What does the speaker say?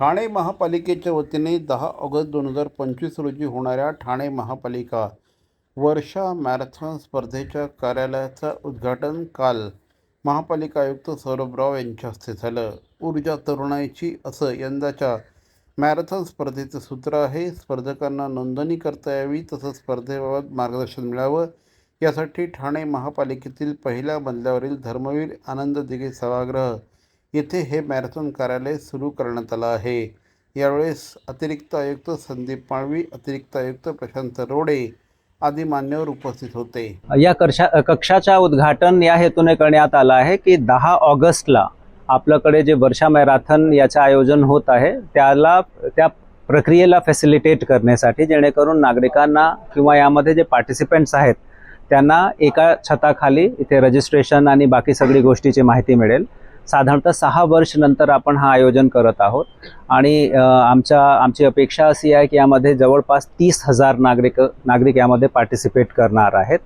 ठाणे महापालिकेच्या वतीने दहा ऑगस्ट दोन हजार पंचवीस रोजी होणाऱ्या ठाणे महापालिका वर्षा मॅरेथॉन स्पर्धेच्या कार्यालयाचं उद्घाटन काल महापालिका आयुक्त सौरभ राव यांच्या हस्ते झालं. ऊर्जा तरुणाईची असं यंदाच्या मॅरेथॉन स्पर्धेचं सूत्र आहे. स्पर्धकांना नोंदणी करता यावी तसंच स्पर्धेबाबत मार्गदर्शन मिळावं. यासाठी ठाणे महापालिकेतील पहिल्या मजल्यावरील धर्मवीर आनंद दिघे सभागृह येथे हे मॅरेथॉन कार्यालय सुरू करण्यात आलं आहे. यावेळेस अतिरिक्त आयुक्त संदीप माळवी अतिरिक्त आयुक्त प्रशांत रोडे आदी मान्यवर उपस्थित होते. या कक्षा कक्षाच्या उद्घाटन या हेतूने करण्यात आलं आहे की दहा ऑगस्टला आपल्याकडे जे वर्षा मॅरेथॉन याचं आयोजन होत आहे त्याला त्या प्रक्रियेला फॅसिलिटेट करण्यासाठी जेणेकरून नागरिकांना किंवा यामध्ये जे पार्टिसिपेंट्स आहेत त्यांना एका छताखाली इथे रजिस्ट्रेशन आणि बाकी सगळी गोष्टीची माहिती मिळेल. साधारणतः सहा वर्ष नंतर आपण हा आयोजन करत आहोत. आणि आमच्या आमची अपेक्षा अशी आहे की यामध्ये जवळपास तीस हजार नागरिक नागरिक यामध्ये पार्टिसिपेट करणार आहेत.